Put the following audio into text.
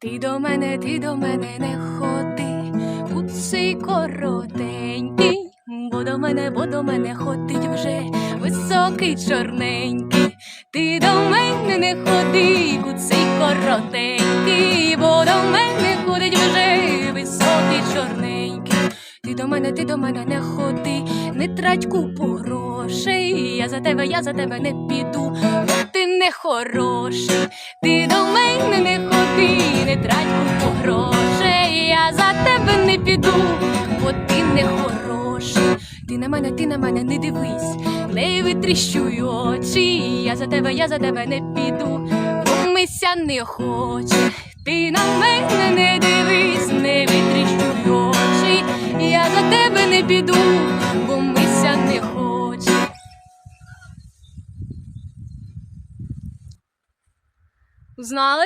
Ти до мене, ти до мене не ходи, куций коротенький, бо до мене, бо до мене ходить вже високий чорненький. Ти до мене не ходи, куций коротенький, бо до мене ходить вже високий чорненький. Ти до мене, ти до мене не ходи, не трать купу грошей. Я за тебе, я за тебе не піду, бо ти не хороший. Ти до мене не ходи, Я за тебе не піду, бо ти не хороший. Ти на мене, ти на мене не дивись, не витріщуй очі. Я за тебе, я за тебе не піду, бо мися не хоче. Ти на мене не дивись, не витріщуй очі. Я за тебе не піду, бо мися не хоче. Знали?